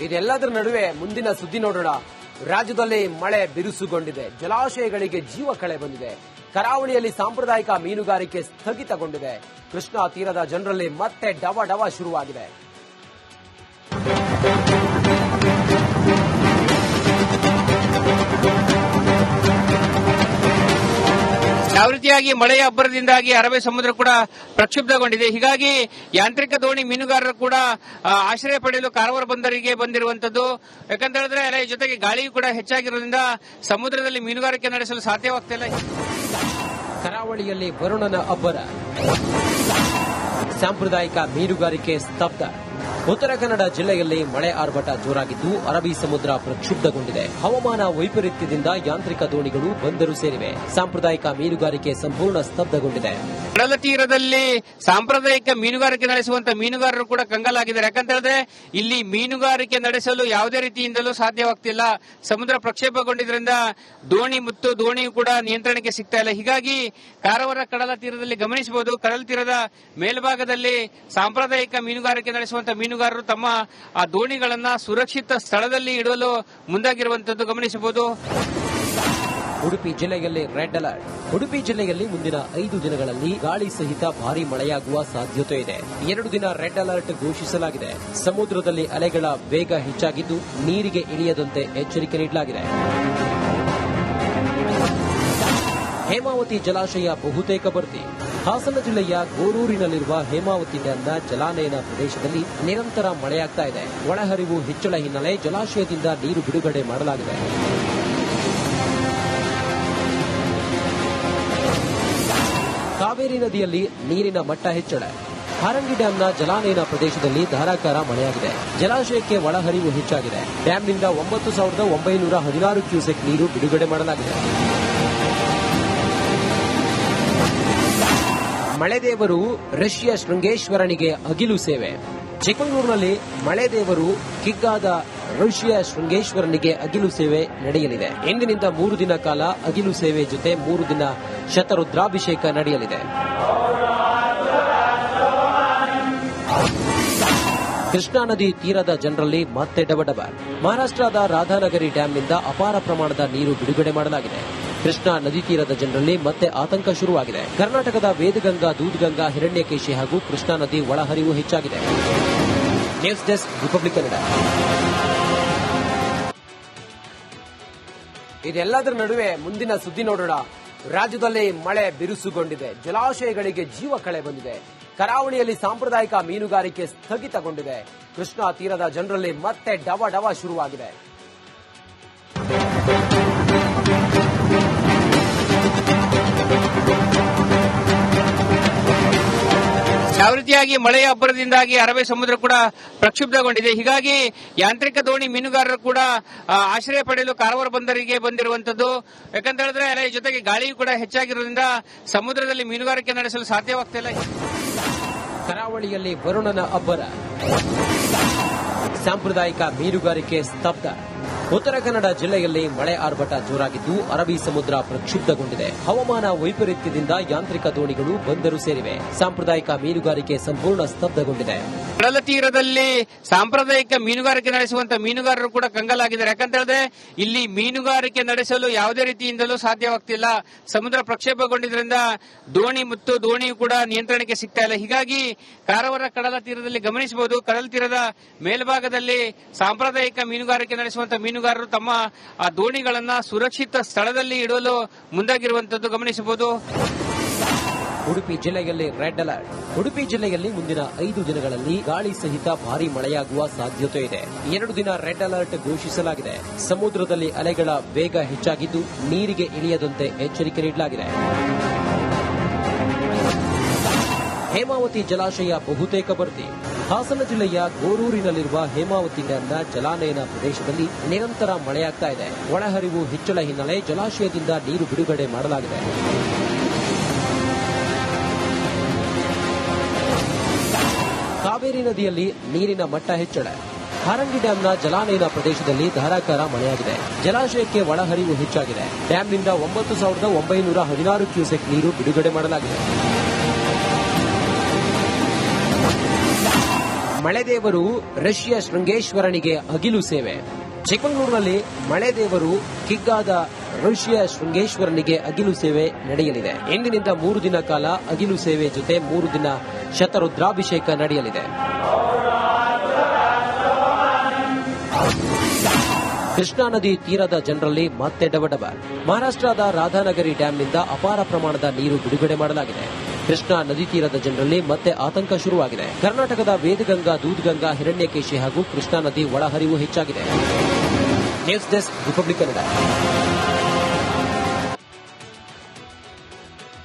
ಇದೆಲ್ಲದರ ನಡುವೆ ಮುಂದಿನ ಸುದ್ದಿ ನೋಡೋಣ. ರಾಜ್ಯದಲ್ಲಿ ಮಳೆ ಬಿರುಸುಗೊಂಡಿದೆ. ಜಲಾಶಯಗಳಿಗೆ ಜೀವ ಕಳೆ ಬಂದಿದೆ. ಕರಾವಳಿಯಲ್ಲಿ ಸಾಂಪ್ರದಾಯಿಕ ಮೀನುಗಾರಿಕೆ ಸ್ಥಗಿತಗೊಂಡಿದೆ. ಕೃಷ್ಣಾ ತೀರದ ಜನರಲ್ಲಿ ಮತ್ತೆ ಡವ ಡವ ಶುರುವಾಗಿದೆ. ಯಾವ ರೀತಿಯಾಗಿ ಮಳೆಯ ಅಬ್ಬರದಿಂದಾಗಿ ಅರಬ್ಬಿ ಸಮುದ್ರ ಕೂಡ ಪ್ರಕ್ಷುಬ್ಧಗೊಂಡಿದೆ. ಹೀಗಾಗಿ ಯಾಂತ್ರಿಕ ದೋಣಿ ಮೀನುಗಾರರು ಕೂಡ ಆಶ್ರಯ ಪಡೆಯಲು ಕಾರವಾರ ಬಂದರಿಗೆ ಬಂದಿರುವಂತದ್ದು. ಯಾಕಂತ ಹೇಳಿದ್ರೆ ಅಲ್ಲ ಜೊತೆಗೆ ಗಾಳಿಯೂ ಕೂಡ ಹೆಚ್ಚಾಗಿರೋದ್ರಿಂದ ಸಮುದ್ರದಲ್ಲಿ ಮೀನುಗಾರಿಕೆ ನಡೆಸಲು ಸಾಧ್ಯವಾಗ್ತಿಲ್ಲ ಕರಾವಳಿಯಲ್ಲಿ ವರುಣನ ಅಬ್ಬರ. ಸಾಂಪ್ರದಾಯಿಕ ಮೀನುಗಾರಿಕೆ ಸ್ತಬ್ಧ. ಉತ್ತರ ಕನ್ನಡ ಜಿಲ್ಲೆಯಲ್ಲಿ ಮಳೆ ಆರ್ಭಟ ಜೋರಾಗಿದ್ದು ಅರಬ್ಬಿ ಸಮುದ್ರ ಪ್ರಕ್ಷುಬ್ಧಗೊಂಡಿದೆ. ಹವಾಮಾನ ವೈಪರೀತ್ಯದಿಂದ ಯಾಂತ್ರಿಕ ದೋಣಿಗಳು ಬಂದರು ಸೇರಿವೆ. ಸಾಂಪ್ರದಾಯಿಕ ಮೀನುಗಾರಿಕೆ ಸಂಪೂರ್ಣ ಸ್ತಬ್ಧಗೊಂಡಿದೆ. ಕಡಲ ತೀರದಲ್ಲಿ ಸಾಂಪ್ರದಾಯಿಕ ಮೀನುಗಾರಿಕೆ ನಡೆಸುವಂತ ಮೀನುಗಾರರು ಕೂಡ ಕಂಗಾಲಾಗಿದ್ದಾರೆ. ಯಾಕಂತ ಹೇಳಿದ್ರೆ ಇಲ್ಲಿ ಮೀನುಗಾರಿಕೆ ನಡೆಸಲು ಯಾವುದೇ ರೀತಿಯಿಂದಲೂ ಸಾಧ್ಯವಾಗ್ತಿಲ್ಲ. ಸಮುದ್ರ ಪ್ರಕ್ಷೇಪಗೊಂಡಿದ್ರಿಂದ ದೋಣಿ ಮತ್ತು, ದೋಣಿಯು ಕೂಡ ನಿಯಂತ್ರಣಕ್ಕೆ ಸಿಗ್ತಾ ಇಲ್ಲ. ಹೀಗಾಗಿ ಕಾರವಾರ ಕಡಲ ತೀರದಲ್ಲಿ ಗಮನಿಸಬಹುದು. ಕಡಲ ತೀರದ ಮೇಲ್ಭಾಗದಲ್ಲಿ ಸಾಂಪ್ರದಾಯಿಕ ಮೀನುಗಾರಿಕೆ ನಡೆಸುವಂತ ಮೀನುಗಾರರು ತಮ್ಮ ಆ ದೋಣಿಗಳನ್ನ ಸುರಕ್ಷಿತ ಸ್ಥಳದಲ್ಲಿ ಇಡಲು ಮುಂದಾಗಿರುವಂತದ್ದು ಗಮನಿಸಬಹುದು. ಉಡುಪಿ ಜಿಲ್ಲೆಯಲ್ಲಿ ರೆಡ್ ಅಲರ್ಟ್. ಉಡುಪಿ ಜಿಲ್ಲೆಯಲ್ಲಿ ಮುಂದಿನ ಐದು ದಿನಗಳಲ್ಲಿ ಗಾಳಿ ಸಹಿತ ಭಾರಿ ಮಳೆಯಾಗುವ ಸಾಧ್ಯತೆ ಇದೆ. ಎರಡು ದಿನ ರೆಡ್ ಅಲರ್ಟ್ ಘೋಷಿಸಲಾಗಿದೆ. ಸಮುದ್ರದಲ್ಲಿ ಅಲೆಗಳ ವೇಗ ಹೆಚ್ಚಾಗಿದ್ದು ನೀರಿಗೆ ಇಳಿಯದಂತೆ ಎಚ್ಚರಿಕೆ ನೀಡಲಾಗಿದೆ. ಹೇಮಾವತಿ ಜಲಾಶಯ ಬಹುತೇಕ ಭರ್ತಿ. ಹಾಸನ ಜಿಲ್ಲೆಯ ಗೋರೂರಿನಲ್ಲಿರುವ ಹೇಮಾವತಿ ಡ್ಯಾಂನ ಜಲಾನಯನ ಪ್ರದೇಶದಲ್ಲಿ ನಿರಂತರ ಮಳೆಯಾಗ್ತಾ ಇದೆ. ಒಳಹರಿವು ಹೆಚ್ಚಳ ಹಿನ್ನೆಲೆ ಜಲಾಶಯದಿಂದ ನೀರು ಬಿಡುಗಡೆ ಮಾಡಲಾಗಿದೆ. ಕಾವೇರಿ ನದಿಯಲ್ಲಿ ನೀರಿನ ಮಟ್ಟ ಹೆಚ್ಚಳ. ಹಾರಂಗಿ ಡ್ಯಾಂನ ಜಲಾನಯನ ಪ್ರದೇಶದಲ್ಲಿ ಧಾರಾಕಾರ ಮಳೆಯಾಗಿದೆ. ಜಲಾಶಯಕ್ಕೆ ಒಳಹರಿವು ಹೆಚ್ಚಾಗಿದೆ. ಡ್ಯಾಂನಿಂದ ಒಂಬತ್ತು ಸಾವಿರದ ಒಂಬೈನೂರ ಹದಿನಾರು ಕ್ಯೂಸೆಕ್ ನೀರು ಬಿಡುಗಡೆ ಮಾಡಲಾಗಿದೆ. ಮಳೆದೇವರು ರಷ್ಯಾ ಶೃಂಗೇಶ್ವರನಿಗೆ ಅಗಿಲು ಸೇವೆ. ಚಿಕ್ಕಮಗಳೂರಿನಲ್ಲಿ ಮಳೆದೇವರು ಕಿಗ್ಗಾದ ರಷ್ಯಾ ಶೃಂಗೇಶ್ವರನಿಗೆ ಅಗಿಲು ಸೇವೆ ನಡೆಯಲಿದೆ. ಇಂದಿನಿಂದ ಮೂರು ದಿನ ಕಾಲ ಅಗಿಲು ಸೇವೆ ಜೊತೆ ಮೂರು ದಿನ ಶತರುದ್ರಾಭಿಷೇಕ ನಡೆಯಲಿದೆ. ಕೃಷ್ಣಾ ನದಿ ತೀರದ ಜನರಲ್ಲಿ ಮತ್ತೆ ಡಬಡಬ. ಮಹಾರಾಷ್ಟ್ರದ ರಾಧಾನಗರಿ ಡ್ಯಾಂನಿಂದ ಅಪಾರ ಪ್ರಮಾಣದ ನೀರು ಬಿಡುಗಡೆ ಮಾಡಲಾಗಿದೆ. ಕೃಷ್ಣಾ ನದಿ ತೀರದ ಜನರಲ್ಲಿ ಮತ್ತೆ ಆತಂಕ ಶುರುವಾಗಿದೆ. ಕರ್ನಾಟಕದ ವೇದಗಂಗಾ, ದೂದ್ಗಂಗಾ, ಹಿರಣ್ಯಕೇಶಿ ಹಾಗೂ ಕೃಷ್ಣಾ ನದಿ ಒಳಹರಿವು ಹೆಚ್ಚಾಗಿದೆ. News desk Republic Kannada. ಇದೆಲ್ಲದರ ನಡುವೆ ಮುಂದಿನ ಸುದ್ದಿ ನೋಡೋಣ. ರಾಜ್ಯದಲ್ಲಿ ಮಳೆ ಬಿರುಸುಗೊಂಡಿದೆ. ಜಲಾಶಯಗಳಿಗೆ ಜೀವ ಕಳೆ ಬಂದಿದೆ. ಕರಾವಳಿಯಲ್ಲಿ ಸಾಂಪ್ರದಾಯಿಕ ಮೀನುಗಾರಿಕೆ ಸ್ಥಗಿತಗೊಂಡಿದೆ. ಕೃಷ್ಣಾ ತೀರದ ಜನರಲ್ಲಿ ಮತ್ತೆ ಡವ ಡವ ಶುರುವಾಗಿದೆ. ಯಾವ ರೀತಿಯಾಗಿ ಮಳೆಯ ಅಬ್ಬರದಿಂದಾಗಿ ಅರಬ್ಬಿ ಸಮುದ್ರ ಕೂಡ ಪ್ರಕ್ಷುಬ್ಧಗೊಂಡಿದೆ. ಹೀಗಾಗಿ ಯಾಂತ್ರಿಕ ದೋಣಿ ಮೀನುಗಾರರು ಕೂಡ ಆಶ್ರಯ ಪಡೆಯಲು ಕಾರವಾರ ಬಂದರಿಗೆ ಬಂದಿರುವಂತದ್ದು ಯಾಕಂತ ಹೇಳಿದ್ರೆ ಅಲ್ಲ ಜೊತೆಗೆ ಗಾಳಿಯೂ ಕೂಡ ಹೆಚ್ಚಾಗಿರೋದ್ರಿಂದ ಸಮುದ್ರದಲ್ಲಿ ಮೀನುಗಾರಿಕೆ ನಡೆಸಲು ಸಾಧ್ಯವಾಗ್ತಿಲ್ಲ ಕರಾವಳಿಯಲ್ಲಿ ವರುಣನ ಅಬ್ಬರ. ಸಾಂಪ್ರದಾಯಿಕ ಮೀನುಗಾರಿಕೆ ಸ್ತಬ್ಧ. ಉತ್ತರ ಕನ್ನಡ ಜಿಲ್ಲೆಯಲ್ಲಿ ಮಳೆ ಆರ್ಭಟ ಜೋರಾಗಿದ್ದು ಅರಬ್ಬಿ ಸಮುದ್ರ ಪ್ರಕ್ಷುಬ್ಧಗೊಂಡಿದೆ. ಹವಾಮಾನ ವೈಪರೀತ್ಯದಿಂದ ಯಾಂತ್ರಿಕ ದೋಣಿಗಳು ಬಂದರು ಸೇರಿವೆ. ಸಾಂಪ್ರದಾಯಿಕ ಮೀನುಗಾರಿಕೆ ಸಂಪೂರ್ಣ ಸ್ತಬ್ಧಗೊಂಡಿದೆ. ಕಡಲ ತೀರದಲ್ಲಿ ಸಾಂಪ್ರದಾಯಿಕ ಮೀನುಗಾರಿಕೆ ನಡೆಸುವಂತ ಮೀನುಗಾರರು ಕೂಡ ಕಂಗಲಾಗಿದ್ದಾರೆ. ಯಾಕಂತ ಹೇಳಿದ್ರೆ ಇಲ್ಲಿ ಮೀನುಗಾರಿಕೆ ನಡೆಸಲು ಯಾವುದೇ ರೀತಿಯಿಂದಲೂ ಸಾಧ್ಯವಾಗ್ತಿಲ್ಲ. ಸಮುದ್ರ ಪ್ರಕ್ಷೇಪಗೊಂಡಿದ್ರಿಂದ ದೋಣಿ ಮತ್ತು ದೋಣಿಯು ಕೂಡ ನಿಯಂತ್ರಣಕ್ಕೆ ಸಿಗ್ತಾ ಇಲ್ಲ. ಹೀಗಾಗಿ ಕಾರವಾರ ಕಡಲ ತೀರದಲ್ಲಿ ಗಮನಿಸಬಹುದು. ಕಡಲ ತೀರದ ಮೇಲ್ಭಾಗದಲ್ಲಿ ಸಾಂಪ್ರದಾಯಿಕ ಮೀನುಗಾರಿಕೆ ನಡೆಸುವಂತ ಮೀನುಗಾರರು ತಮ್ಮ ದೋಣಿಗಳನ್ನ ಸುರಕ್ಷಿತ ಸ್ಥಳದಲ್ಲಿ ಇಡಲು ಮುಂದಾಗಿರುವಂತದ್ದು ಗಮನಿಸಬಹುದು. ಉಡುಪಿ ಜಿಲ್ಲೆಯಲ್ಲಿ ರೆಡ್ ಅಲರ್ಟ್. ಉಡುಪಿ ಜಿಲ್ಲೆಯಲ್ಲಿ ಮುಂದಿನ ಐದು ದಿನಗಳಲ್ಲಿ ಗಾಳಿ ಸಹಿತ ಭಾರಿ ಮಳೆಯಾಗುವ ಸಾಧ್ಯತೆ ಇದೆ. ಎರಡು ದಿನ ರೆಡ್ ಅಲರ್ಟ್ ಘೋಷಿಸಲಾಗಿದೆ. ಸಮುದ್ರದಲ್ಲಿ ಅಲೆಗಳ ವೇಗ ಹೆಚ್ಚಾಗಿದ್ದು ನೀರಿಗೆ ಇಳಿಯದಂತೆ ಎಚ್ಚರಿಕೆ ನೀಡಲಾಗಿದೆ. ಹೇಮಾವತಿ ಜಲಾಶಯ ಬಹುತೇಕ ಭರ್ತಿ ಹಾಸನ ಜಿಲ್ಲೆಯ ಗೋರೂರಿನಲ್ಲಿರುವ ಹೇಮಾವತಿ ಡ್ಯಾಂನ ಜಲಾನಯನ ಪ್ರದೇಶದಲ್ಲಿ ನಿರಂತರ ಮಳೆಯಾಗ್ತಾ ಇದೆ. ಒಳಹರಿವು ಹೆಚ್ಚಳ ಹಿನ್ನೆಲೆ ಜಲಾಶಯದಿಂದ ನೀರು ಬಿಡುಗಡೆ ಮಾಡಲಾಗಿದೆ. ಕಾವೇರಿ ನದಿಯಲ್ಲಿ ನೀರಿನ ಮಟ್ಟ ಹೆಚ್ಚಳ. ಹರಂಗಿ ಡ್ಯಾಂನ ಜಲಾನಯನ ಪ್ರದೇಶದಲ್ಲಿ ಧಾರಾಕಾರ ಮಳೆಯಾಗಿದೆ. ಜಲಾಶಯಕ್ಕೆ ಒಳಹರಿವು ಹೆಚ್ಚಾಗಿದೆ. ಡ್ಯಾಂನಿಂದ ಒಂಬತ್ತು ಸಾವಿರದ ಒಂಬೈನೂರ ಹದಿನಾರು ಕ್ಯೂಸೆಕ್ ನೀರು ಬಿಡುಗಡೆ ಮಾಡಲಾಗಿದೆ. ಮಳೆದೇವರು ರಷ್ಯಾ ಶೃಂಗೇಶ್ವರನಿಗೆ ಅಗಿಲು ಸೇವೆ. ಚಿಕ್ಕಮಗಳೂರಿನಲ್ಲಿ ಮಳೆದೇವರು ಕಿಗ್ಗಾದ ರಷ್ಯಾ ಶೃಂಗೇಶ್ವರನಿಗೆ ಅಗಿಲು ಸೇವೆ ನಡೆಯಲಿದೆ. ಇಂದಿನಿಂದ ಮೂರು ದಿನ ಕಾಲ ಅಗಿಲು ಸೇವೆ ಜೊತೆ ಮೂರು ದಿನ ಶತರುದ್ರಾಭಿಷೇಕ ನಡೆಯಲಿದೆ. ಕೃಷ್ಣಾ ನದಿ ತೀರದ ಜನರಲ್ಲಿ ಮತ್ತೆ ಡಬಡಬ ಮಹಾರಾಷ್ಟ್ರದ ರಾಧಾನಗರಿ ಡ್ಯಾಂನಿಂದ ಅಪಾರ ಪ್ರಮಾಣದ ನೀರು ಬಿಡುಗಡೆ ಮಾಡಲಾಗಿದೆ. ಕೃಷ್ಣಾ ನದಿ ತೀರದ ಜನರಲ್ಲಿ ಮತ್ತೆ ಆತಂಕ ಶುರುವಾಗಿದೆ. ಕರ್ನಾಟಕದ ವೇದಗಂಗಾ, ದೂದ್ಗಂಗಾ, ಹಿರಣ್ಯಕೇಶಿ ಹಾಗೂ ಕೃಷ್ಣಾ ನದಿ ಒಳಹರಿವು ಹೆಚ್ಚಾಗಿದೆ.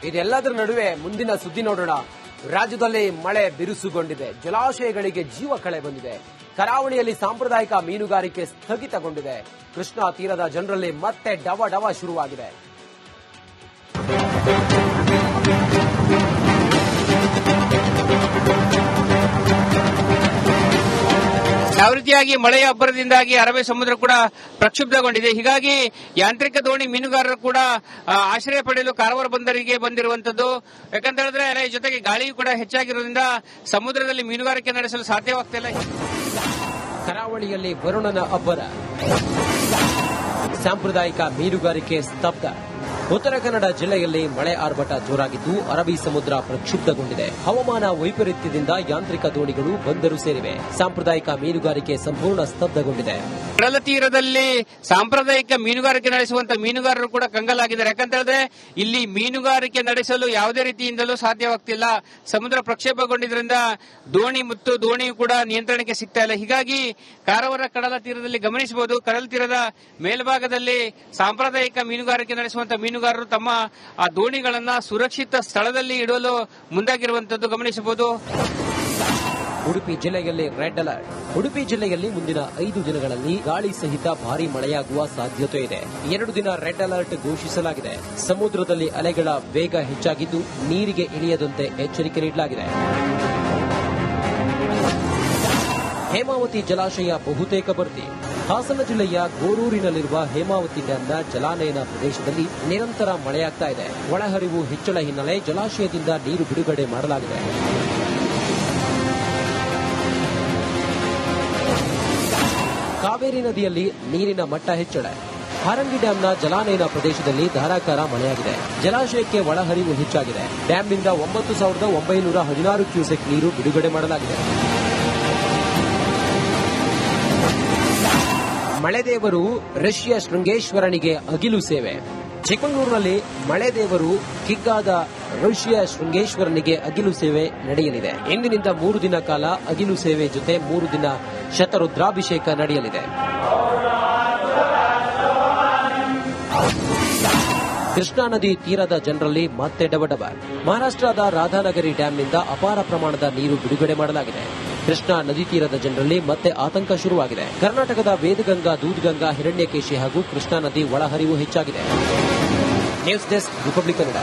ಇದೆಲ್ಲದರ ನಡುವೆ ಮುಂದಿನ ಸುದ್ದಿ ನೋಡೋಣ. ರಾಜ್ಯದಲ್ಲಿ ಮಳೆ ಬಿರುಸುಗೊಂಡಿದೆ. ಜಲಾಶಯಗಳಿಗೆ ಜೀವ ಕಳೆ ಬಂದಿದೆ. ಕರಾವಳಿಯಲ್ಲಿ ಸಾಂಪ್ರದಾಯಿಕ ಮೀನುಗಾರಿಕೆ ಸ್ಥಗಿತಗೊಂಡಿದೆ. ಕೃಷ್ಣಾ ತೀರದ ಜನರಲ್ಲಿ ಮತ್ತೆ ಡವ ಡವ ಶುರುವಾಗಿದೆ. ಯಾವ ರೀತಿಯಾಗಿ ಮಳೆಯ ಅಬ್ಬರದಿಂದಾಗಿ ಅರಬ್ಬಿ ಸಮುದ್ರ ಕೂಡ ಪ್ರಕ್ಷುಬ್ಧಗೊಂಡಿದೆ. ಹೀಗಾಗಿ ಯಾಂತ್ರಿಕ ದೋಣಿ ಮೀನುಗಾರರು ಕೂಡ ಆಶ್ರಯ ಪಡೆಯಲು ಕಾರವಾರ ಬಂದರಿಗೆ ಬಂದಿರುವಂತದ್ದು. ಯಾಕಂತ ಹೇಳಿದ್ರೆ ಜೊತೆಗೆ ಗಾಳಿಯೂ ಕೂಡ ಹೆಚ್ಚಾಗಿರೋದ್ರಿಂದ ಸಮುದ್ರದಲ್ಲಿ ಮೀನುಗಾರಿಕೆ ನಡೆಸಲು ಸಾಧ್ಯವಾಗ್ತಿಲ್ಲ ಕರಾವಳಿಯಲ್ಲಿ ವರುಣನ ಅಬ್ಬರ. ಸಾಂಪ್ರದಾಯಿಕ ಮೀನುಗಾರಿಕೆ ಸ್ತಬ್ಧ. ಉತ್ತರ ಕನ್ನಡ ಜಿಲ್ಲೆಯಲ್ಲಿ ಮಳೆ ಆರ್ಭಟ ಜೋರಾಗಿದ್ದು ಅರಬ್ಬಿ ಸಮುದ್ರ ಪ್ರಕ್ಷುಬ್ಧಗೊಂಡಿದೆ. ಹವಾಮಾನ ವೈಪರೀತ್ಯದಿಂದ ಯಾಂತ್ರಿಕ ದೋಣಿಗಳು ಬಂದರು ಸೇರಿವೆ. ಸಾಂಪ್ರದಾಯಿಕ ಮೀನುಗಾರಿಕೆ ಸಂಪೂರ್ಣ ಸ್ತಬ್ಧಗೊಂಡಿದೆ. ಕಡಲ ತೀರದಲ್ಲಿ ಸಾಂಪ್ರದಾಯಿಕ ಮೀನುಗಾರಿಕೆ ನಡೆಸುವಂತ ಮೀನುಗಾರರು ಕೂಡ ಕಂಗಲಾಗಿದ್ದಾರೆ. ಯಾಕಂತ ಹೇಳಿದ್ರೆ ಇಲ್ಲಿ ಮೀನುಗಾರಿಕೆ ನಡೆಸಲು ಯಾವುದೇ ರೀತಿಯಿಂದಲೂ ಸಾಧ್ಯವಾಗ್ತಿಲ್ಲ. ಸಮುದ್ರ ಪ್ರಕ್ಷೇಪಗೊಂಡಿದ್ರಿಂದ ದೋಣಿ ಮತ್ತು ದೋಣಿಯು ಕೂಡ ನಿಯಂತ್ರಣಕ್ಕೆ ಸಿಗ್ತಾ ಇಲ್ಲ. ಹೀಗಾಗಿ ಕಾರವಾರ ಕಡಲ ತೀರದಲ್ಲಿ ಗಮನಿಸಬಹುದು. ಕಡಲ ತೀರದ ಮೇಲ್ಭಾಗದಲ್ಲಿ ಸಾಂಪ್ರದಾಯಿಕ ಮೀನುಗಾರಿಕೆ ನಡೆಸುವಂತ ಮೀನುಗಾರರು ತಮ್ಮ ಆ ದೋಣಿಗಳನ್ನ ಸುರಕ್ಷಿತ ಸ್ಥಳದಲ್ಲಿ ಇಡಲು ಮುಂದಾಗಿರುವಂತದ್ದು ಗಮನಿಸಬಹುದು. ಉಡುಪಿ ಜಿಲ್ಲೆಯಲ್ಲಿ ರೆಡ್ ಅಲರ್ಟ್. ಉಡುಪಿ ಜಿಲ್ಲೆಯಲ್ಲಿ ಮುಂದಿನ ಐದು ದಿನಗಳಲ್ಲಿ ಗಾಳಿ ಸಹಿತ ಭಾರಿ ಮಳೆಯಾಗುವ ಸಾಧ್ಯತೆ ಇದೆ. ಎರಡು ದಿನ ರೆಡ್ ಅಲರ್ಟ್ ಘೋಷಿಸಲಾಗಿದೆ. ಸಮುದ್ರದಲ್ಲಿ ಅಲೆಗಳ ವೇಗ ಹೆಚ್ಚಾಗಿದ್ದು ನೀರಿಗೆ ಇಳಿಯದಂತೆ ಎಚ್ಚರಿಕೆ ನೀಡಲಾಗಿದೆ. ಹೇಮಾವತಿ ಜಲಾಶಯ ಬಹುತೇಕ ಭರ್ತಿ. ಹಾಸನ ಜಿಲ್ಲೆಯ ಗೋರೂರಿನಲ್ಲಿರುವ ಹೇಮಾವತಿ ಡ್ಯಾಂನ ಜಲಾನಯನ ಪ್ರದೇಶದಲ್ಲಿ ನಿರಂತರ ಮಳೆಯಾಗ್ತಾ ಇದೆ. ಒಳಹರಿವು ಹೆಚ್ಚಳ ಹಿನ್ನೆಲೆ ಜಲಾಶಯದಿಂದ ನೀರು ಬಿಡುಗಡೆ ಮಾಡಲಾಗಿದೆ. ಕಾವೇರಿ ನದಿಯಲ್ಲಿ ನೀರಿನ ಮಟ್ಟ ಹೆಚ್ಚಳ. ಹಾರಂಗಿ ಡ್ಯಾಂನ ಜಲಾನಯನ ಪ್ರದೇಶದಲ್ಲಿ ಧಾರಾಕಾರ ಮಳೆಯಾಗಿದೆ. ಜಲಾಶಯಕ್ಕೆ ಒಳಹರಿವು ಹೆಚ್ಚಾಗಿದೆ. ಡ್ಯಾಂನಿಂದ ಒಂಬತ್ತು ಸಾವಿರದ ಒಂಬೈನೂರ ಹದಿನಾರು ಕ್ಯೂಸೆಕ್ ನೀರು ಬಿಡುಗಡೆ ಮಾಡಲಾಗಿದೆ. ಮಳೆದೇವರು ರಷ್ಯಾ ಶೃಂಗೇಶ್ವರನಿಗೆ ಅಗಿಲು ಸೇವೆ. ಚಿಕ್ಕಮಗಳೂರಿನಲ್ಲಿ ಮಳೆದೇವರು ಕಿಗ್ಗಾದ ರಷ್ಯ ಶೃಂಗೇಶ್ವರನಿಗೆ ಅಗಿಲು ಸೇವೆ ನಡೆಯಲಿದೆ. ಇಂದಿನಿಂದ ಮೂರು ದಿನ ಕಾಲ ಅಗಿಲು ಸೇವೆ ಜೊತೆ ಮೂರು ದಿನ ಶತರುದ್ರಾಭಿಷೇಕ ನಡೆಯಲಿದೆ. ಕೃಷ್ಣಾ ನದಿ ತೀರದ ಜನರಲ್ಲಿ ಮತ್ತೆ ಡಬಡಬ ಮಹಾರಾಷ್ಟ್ರದ ರಾಧಾನಗರಿ ಡ್ಯಾಂನಿಂದ ಅಪಾರ ಪ್ರಮಾಣದ ನೀರು ಬಿಡುಗಡೆ ಮಾಡಲಾಗಿದೆ. ಕೃಷ್ಣಾ ನದಿ ತೀರದ ಜನರಲ್ಲಿ ಮತ್ತೆ ಆತಂಕ ಶುರುವಾಗಿದೆ. ಕರ್ನಾಟಕದ ವೇದಗಂಗಾ, ದೂದ್ಗಂಗಾ, ಹಿರಣ್ಯಕೇಶಿ ಹಾಗೂ ಕೃಷ್ಣಾ ನದಿ ಒಳಹರಿವು ಹೆಚ್ಚಾಗಿದೆ. News desk Republic Kannada.